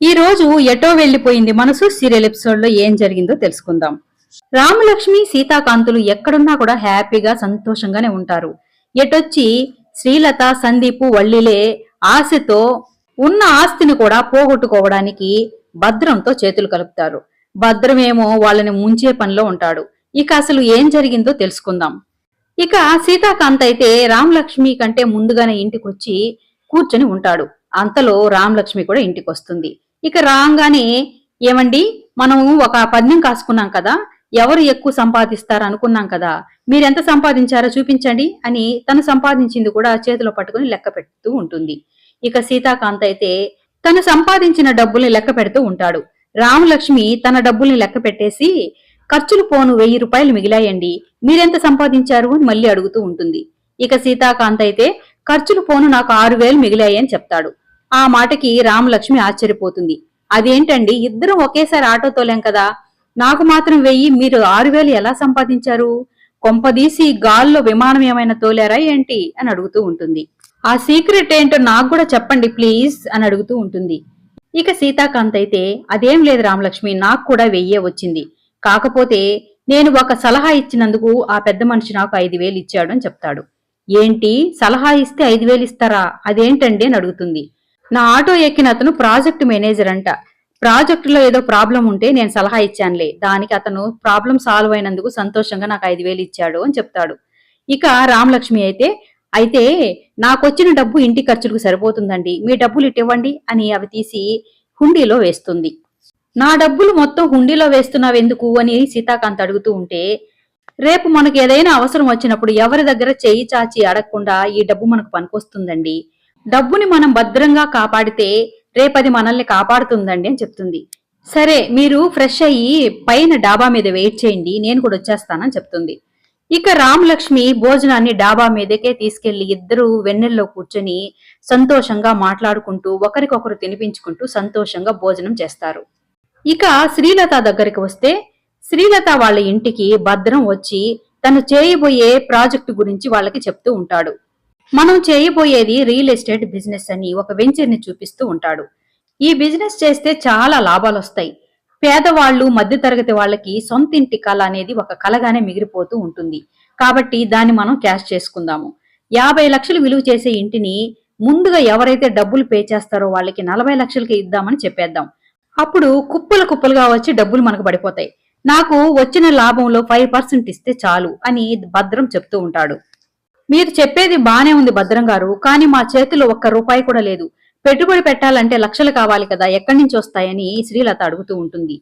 ఈ రోజు ఎటో వెళ్ళిపోయింది మనసు? సీరియల్ ఎపిసోడ్లో ఏం జరిగిందో తెలుసుకుందాం. రామలక్ష్మి సీతాకాంతులు ఎక్కడున్నా కూడా హ్యాపీగా సంతోషంగానే ఉంటారు. ఎటొచ్చి శ్రీలత సందీపు వల్లిలే ఆశతో ఉన్న ఆస్తిని కూడా పోగొట్టుకోవడానికి భద్రంతో చేతులు కలుపుతారు. భద్రమేమో వాళ్ళని ముంచే పనిలో ఉంటాడు. ఇక అసలు ఏం జరిగిందో తెలుసుకుందాం. ఇక సీతాకాంత్ అయితే రామలక్ష్మి కంటే ముందుగానే ఇంటికొచ్చి కూర్చొని ఉంటాడు. అంతలో రామలక్ష్మి కూడా ఇంటికి వస్తుంది ఇక రాగానే ఏమండి? మనం ఒక పద్యం కాసుకున్నాం కదా ఎవరు ఎక్కువ సంపాదిస్తారు అనుకున్నాం కదా మీరెంత సంపాదించారో చూపించండి అని తను సంపాదించింది కూడా చేతిలో పట్టుకుని లెక్క పెడుతూ ఉంటుంది. ఇక సీతాకాంత్ అయితే తను సంపాదించిన డబ్బుల్ని లెక్క పెడుతూ ఉంటాడు. రామలక్ష్మి తన డబ్బుల్ని లెక్క పెట్టేసి ఖర్చులు పోను వెయ్యి రూపాయలు మిగిలాయండి మీరెంత సంపాదించారు అని మళ్ళీ అడుగుతూ ఉంటుంది. ఇక సీతాకాంత్ అయితే ఖర్చులు పోను నాకు ఆరు వేలు మిగిలాయి అని చెప్తాడు. ఆ మాటకి రామలక్ష్మి ఆశ్చర్యపోతుంది. అదేంటండి? ఇద్దరం ఒకేసారి ఆటో తోలేం కదా? నాకు మాత్రం వెయ్యి మీరు ఆరు వేలు ఎలా సంపాదించారు? కొంపదీసి గాల్లో విమానం ఏమైనా తోలారా ఏంటి? అని అడుగుతూ ఉంటుంది. ఆ సీక్రెట్ ఏంటో నాకు కూడా చెప్పండి ప్లీజ్ అని అడుగుతూ ఉంటుంది. ఇక సీతాకాంత్ అయితే అదేం లేదు రామలక్ష్మి నాకు కూడా వెయ్యే వచ్చింది. కాకపోతే నేను ఒక సలహా ఇచ్చినందుకు ఆ పెద్ద మనిషి నాకు ఐదు వేలు ఇచ్చాడు అని చెప్తాడు. ఏంటి? సలహా ఇస్తే ఐదు వేలు ఇస్తారా? అదేంటండి? అని అడుగుతుంది. నా ఆటో ఎక్కిన అతను ప్రాజెక్ట్ మేనేజర్ అంట. ప్రాజెక్టులో ఏదో ప్రాబ్లం ఉంటే నేను సలహా ఇచ్చానులే. దానికి అతను ప్రాబ్లం సాల్వ్ అయినందుకు సంతోషంగా నాకు ఐదు వేలు ఇచ్చాడు అని చెప్తాడు. ఇక రామలక్ష్మి అయితే అయితే నాకొచ్చిన డబ్బు ఇంటి ఖర్చులకు సరిపోతుందండి. మీ డబ్బులు ఇటివ్వండి అని అవి తీసి హుండీలో వేస్తుంది. నా డబ్బులు మొత్తం హుండీలో వేస్తున్నావెందుకు అని సీతాకాంత్ అడుగుతూ ఉంటే రేపు మనకు ఏదైనా అవసరం వచ్చినప్పుడు ఎవరి దగ్గర చెయ్యి చాచి అడగకుండా ఈ డబ్బు మనకు పనికొస్తుందండి. డబ్బుని మనం భద్రంగా కాపాడితే రేపది మనల్ని కాపాడుతుందండి అని చెప్తుంది. సరే మీరు ఫ్రెష్ అయ్యి పైన డాబా మీద వెయిట్ చేయండి నేను కూడా వచ్చేస్తానని చెప్తుంది. ఇక రామలక్ష్మి భోజనాన్ని డాబా మీదకే తీసుకెళ్ళి ఇద్దరు వెన్నెల్లో కూర్చొని సంతోషంగా మాట్లాడుకుంటూ ఒకరికొకరు తినిపించుకుంటూ సంతోషంగా భోజనం చేస్తారు. ఇక శ్రీలత దగ్గరికి వస్తే శ్రీలత వాళ్ళ ఇంటికి భద్రం వచ్చి తను చేయబోయే ప్రాజెక్టు గురించి వాళ్ళకి చెప్తూ ఉంటాడు. మనం చేయబోయేది రియల్ ఎస్టేట్ బిజినెస్ అని ఒక వెంచర్ని చూపిస్తూ ఉంటాడు. ఈ బిజినెస్ చేస్తే చాలా లాభాలు వస్తాయి పేదవాళ్ళు మధ్యతరగతి వాళ్ళకి సొంత ఇంటి కళ అనేది ఒక కలగానే మిగిలిపోతూ ఉంటుంది. కాబట్టి దాన్ని మనం క్యాష్ చేసుకుందాము. యాభై లక్షలు విలువ చేసే ఇంటిని ముందుగా ఎవరైతే డబ్బులు పే చేస్తారో వాళ్ళకి నలభై లక్షలకి ఇద్దామని చెప్పేద్దాం. అప్పుడు కుప్పలు కుప్పలుగా వచ్చి డబ్బులు మనకు పడిపోతాయి. నాకు వచ్చిన లాభంలో ఫైవ్ పర్సెంట్ ఇస్తే చాలు అని భద్రం చెప్తూ ఉంటాడు. మీరు చెప్పేది బానే ఉంది భద్రం గారు కానీ మా చేతిలో ఒక్క రూపాయి కూడా లేదు. పెట్టుబడి పెట్టాలంటే లక్షలు కావాలి కదా ఎక్కడి నుంచి వస్తాయని శ్రీలత అడుగుతూ ఉంటుంది.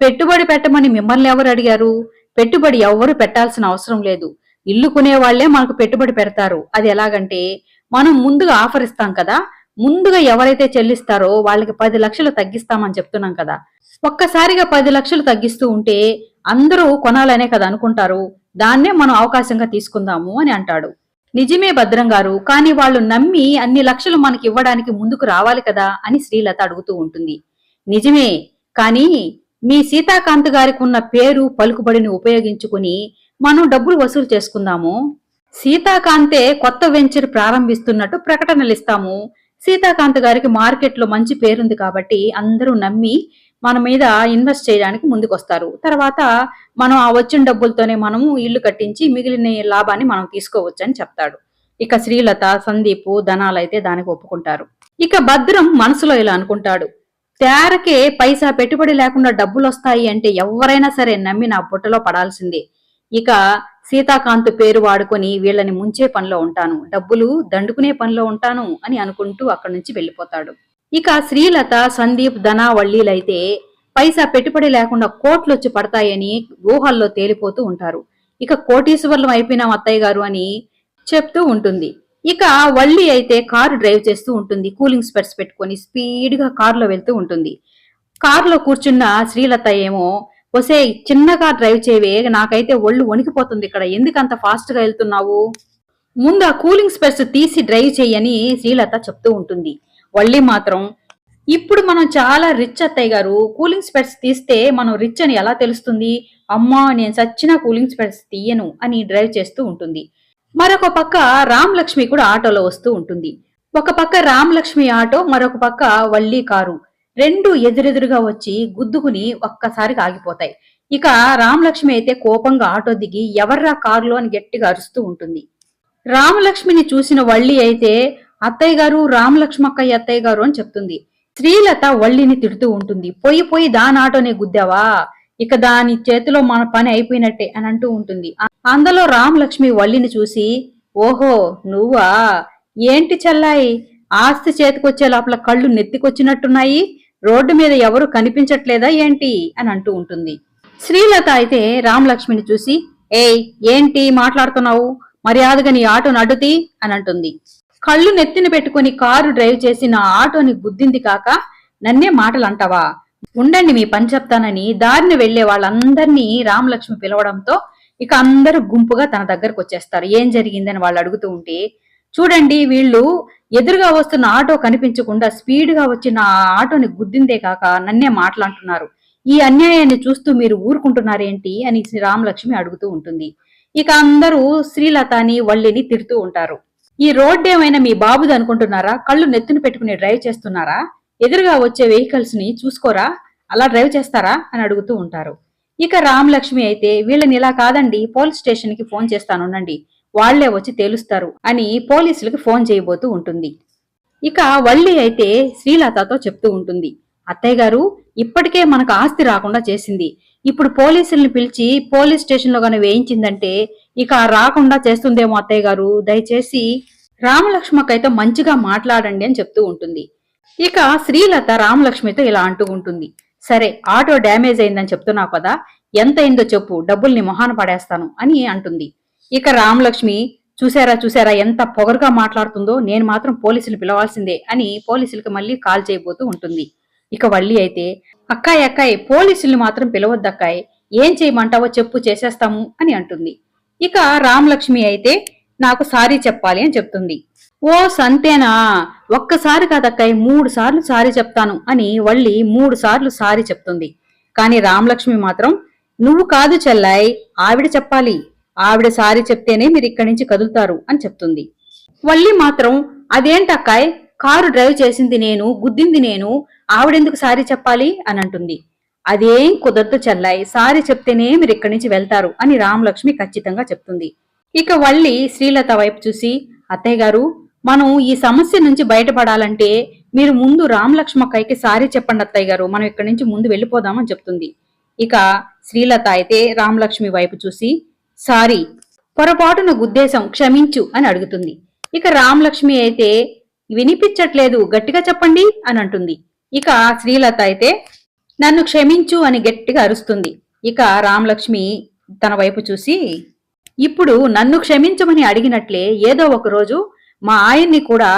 పెట్టుబడి పెట్టమని మిమ్మల్ని ఎవరు అడిగారు? పెట్టుబడి ఎవ్వరు పెట్టాల్సిన అవసరం లేదు. ఇల్లు కొనేవాళ్ళే మనకు పెట్టుబడి పెడతారు. అది ఎలాగంటే మనం ముందుగా ఆఫర్ ఇస్తాం కదా ముందుగా ఎవరైతే చెల్లిస్తారో వాళ్ళకి పది లక్షలు తగ్గిస్తామని చెప్తున్నాం కదా. ఒక్కసారిగా పది లక్షలు తగ్గిస్తూ ఉంటే అందరూ కొనాలనే కదా అనుకుంటారు. దాన్నే మనం అవకాశంగా తీసుకుందాము అని అంటాడు. నిజమే భద్రం గారు కానీ వాళ్ళు నమ్మి అన్ని లక్షలు మనకి ఇవ్వడానికి ముందుకు రావాలి కదా అని శ్రీలత అడుగుతూ ఉంటుంది. నిజమే కానీ మీ సీతాకాంత్ గారికి ఉన్న పేరు పలుకుబడిని ఉపయోగించుకుని మనం డబ్బులు వసూలు చేసుకుందాము. సీతాకాంతే కొత్త వెంచర్ ప్రారంభిస్తున్నట్టు ప్రకటనలు ఇస్తాము సీతాకాంత్ గారికి మార్కెట్లో మంచి పేరుంది కాబట్టి అందరూ నమ్మి మన మీద ఇన్వెస్ట్ చేయడానికి ముందుకొస్తారు. తర్వాత మనం ఆ వచ్చిన డబ్బులతోనే మనము ఇల్లు కట్టించి మిగిలిన లాభాన్ని మనం తీసుకోవచ్చు అని చెప్తాడు. ఇక శ్రీలత సందీపు ధనాలు అయితే దానికి ఒప్పుకుంటారు. ఇక భద్రం మనసులో ఇలా అనుకుంటాడు. తేరకే పైసా పెట్టుబడి లేకుండా డబ్బులు వస్తాయి అంటే ఎవరైనా సరే నమ్మి నా బుట్టలో పడాల్సిందే. ఇక సీతాకాంత్ పేరు వాడుకొని వీళ్ళని ముంచే పనిలో ఉంటాను. డబ్బులు దండుకునే పనిలో ఉంటాను అని అనుకుంటూ అక్కడి నుంచి వెళ్ళిపోతాడు. ఇక శ్రీలత సందీప్ ధన వల్లీలైతే పైసా పెట్టుబడి లేకుండా కోట్లు వచ్చి పడతాయని ఊహల్లో తేలిపోతూ ఉంటారు. ఇక కోటీశ్వర్లం అయిపోయినాం అత్తయ్య గారు అని చెప్తూ ఉంటుంది. ఇక వల్లి అయితే కారు డ్రైవ్ చేస్తూ ఉంటుంది. కూలింగ్ స్పెట్స్ పెట్టుకొని స్పీడ్గా కారులో వెళ్తూ ఉంటుంది. కారులో కూర్చున్న శ్రీలత ఏమో ఒసే చిన్నగా డ్రైవ్ చేయవే నాకైతే ఒళ్ళు వణికిపోతుంది ఇక్కడ. ఎందుకు అంత ఫాస్ట్గా వెళ్తున్నావు? ముందు ఆ కూలింగ్ స్పెట్స్ తీసి డ్రైవ్ చేయని శ్రీలత చెప్తూ ఉంటుంది. వల్లి మాత్రం ఇప్పుడు మనం చాలా రిచ్ అత్తయ్య గారు కూలింగ్ స్పెట్స్ తీస్తే మనం రిచ్ అని ఎలా తెలుస్తుంది? అమ్మా నేను సచ్చిన కూలింగ్ స్పెట్స్ తీయను అని డ్రైవ్ చేస్తూ ఉంటుంది. మరొక పక్క రామ్ లక్ష్మి కూడా ఆటోలో వస్తూ ఉంటుంది. ఒక పక్క రామ్ లక్ష్మి ఆటో మరొక పక్క వల్లి కారు. రెండు ఎదురెదురుగా వచ్చి గుద్దుకుని ఒక్కసారిగా ఆగిపోతాయి. ఇక రామలక్ష్మి అయితే కోపంగా ఆటో దిగి ఎవర్రా కారులో అని గట్టిగా అరుస్తూ ఉంటుంది. రామలక్ష్మిని చూసిన వల్లి అయితే అత్తయ్య గారు రామలక్ష్మక్కయ్య అత్తయ్య గారు అని చెప్తుంది. శ్రీలత వల్లిని తిడుతూ ఉంటుంది. పోయి పోయి దాని ఆటోనే గుద్దావా? ఇక దాని చేతిలో మన పని అయిపోయినట్టే అని అంటూ ఉంటుంది. అందులో రామలక్ష్మి వల్లిని చూసి ఓహో నువ్వా? ఏంటి చెల్లాయి? ఆస్తి చేతికొచ్చే లోపల కళ్ళు నెత్తికొచ్చినట్టున్నాయి. రోడ్డు మీద ఎవరు కనిపించట్లేదా ఏంటి? అని అంటూ ఉంటుంది. శ్రీలత అయితే రామలక్ష్మిని చూసి ఏయ్ ఏంటి మాట్లాడుతున్నావు? మర్యాదగా నీ ఆటో అడ్డుతీ అని అంటుంది. కళ్ళు నెత్తిన పెట్టుకుని కారు డ్రైవ్ చేసి నా ఆటోని గుద్దింది కాక నన్నే మాటలు అంటావా ఉండండి మీ పని చెప్తానని దారిని వెళ్ళే వాళ్ళందరినీ రామలక్ష్మి పిలవడంతో ఇక అందరూ గుంపుగా తన దగ్గరకు వచ్చేస్తారు. ఏం జరిగిందని వాళ్ళు అడుగుతూ ఉంటే చూడండి వీళ్ళు ఎదురుగా వస్తున్న ఆటో కనిపించకుండా స్పీడ్గా వచ్చిన ఆటోని గుద్దిందే కాక నన్నే మాట్లాడుతున్నారు ఈ అన్యాయాన్ని చూస్తూ మీరు ఊరుకుంటున్నారేంటి? అని శ్రీ రామలక్ష్మి అడుగుతూ ఉంటుంది. ఇక అందరూ శ్రీలతని వల్లిని తిడుతూ ఉంటారు. ఈ రోడ్డు ఏమైనా మీ బాబుది అనుకుంటున్నారా? కళ్ళు నెత్తిని పెట్టుకుని డ్రైవ్ చేస్తున్నారా? ఎదురుగా వచ్చే వెహికల్స్ని చూసుకోరా? అలా డ్రైవ్ చేస్తారా? అని అడుగుతూ ఉంటారు. ఇక రామలక్ష్మి అయితే వీళ్ళని ఇలా కాదండి పోలీస్ స్టేషన్కి ఫోన్ చేస్తానుండండి వాళ్ళే వచ్చి తేలుస్తారు అని పోలీసులకు ఫోన్ చేయబోతూ ఉంటుంది. ఇక వల్లి అయితే శ్రీలతతో చెప్తూ ఉంటుంది. అత్తయ్య గారు ఇప్పటికే మనకు ఆస్తి రాకుండా చేసింది. ఇప్పుడు పోలీసుల్ని పిలిచి పోలీస్ స్టేషన్లో గాని వేయించిందంటే ఇక రాకుండా చేస్తుందేమో అత్తయ్య గారు. దయచేసి రామలక్ష్మకైతే మంచిగా మాట్లాడండి అని చెప్తూ ఉంటుంది. ఇక శ్రీలత రామలక్ష్మితో ఇలా అంటూ ఉంటుంది. సరే ఆటో డ్యామేజ్ అయిందని చెప్తున్నావు కదా ఎంత అయిందో చెప్పు డబ్బుల్ని మొహాన పడేస్తాను అని అంటుంది. ఇక రామలక్ష్మి చూసారా చూసారా ఎంత పొగరుగా మాట్లాడుతుందో నేను మాత్రం పోలీసులు పిలవాల్సిందే అని పోలీసులకి మళ్ళీ కాల్ చేయబోతూ ఉంటుంది. ఇక వల్లి అయితే అక్కాయ్ అక్కాయ్ పోలీసుల్ని మాత్రం పిలవద్దక్కాయ్ ఏం చేయమంటావో చెప్పు చేసేస్తాము అని అంటుంది. ఇక రామలక్ష్మి అయితే నాకు సారీ చెప్పాలి అని చెప్తుంది. ఓ సంతేనా? ఒక్కసారి కాదక్కాయ్ మూడు సార్లు సారీ చెప్తాను అని వల్లి మూడు సార్లు సారీ చెప్తుంది. కానీ రామలక్ష్మి మాత్రం నువ్వు కాదు చెల్లాయ్ ఆవిడ చెప్పాలి. ఆవిడ సారీ చెప్తేనే మీరు ఇక్కడి నుంచి కదులుతారు అని చెప్తుంది. వల్లి మాత్రం అదేంటక్కాయ్ కారు డ్రైవ్ చేసింది నేను గుద్దింది నేను ఆవిడెందుకు సారీ చెప్పాలి అని అంటుంది. అదేం కుదరదు చెల్లాయి సారి చెప్తేనే మీరు ఇక్కడి నుంచి వెళ్తారు అని రామలక్ష్మి ఖచ్చితంగా చెప్తుంది. ఇక వల్లి శ్రీలత వైపు చూసి అత్తయ్య గారు మనం ఈ సమస్య నుంచి బయటపడాలంటే మీరు ముందు రామలక్ష్మక్కయ్యకి సారీ చెప్పండి అత్తయ్య గారు మనం ఇక్కడి నుంచి ముందు వెళ్ళిపోదామని చెప్తుంది. ఇక శ్రీలత అయితే రామలక్ష్మి వైపు చూసి సారీ పొరపాటున గుద్దేశం క్షమించు అని అడుగుతుంది. ఇక రామలక్ష్మి అయితే వినిపించట్లేదు గట్టిగా చెప్పండి అని అంటుంది. ఇక శ్రీలత అయితే నన్ను క్షమించు అని గట్టిగా అరుస్తుంది. ఇక రామలక్ష్మి తన వైపు చూసి ఇప్పుడు నన్ను క్షమించమని అడిగినట్లే ఏదో ఒక రోజు మా ఆయన్ని కూడా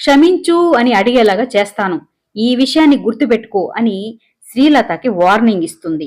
క్షమించు అని అడిగేలాగా చేస్తాను. ఈ విషయాన్ని గుర్తుపెట్టుకో అని శ్రీలతకి వార్నింగ్ ఇస్తుంది.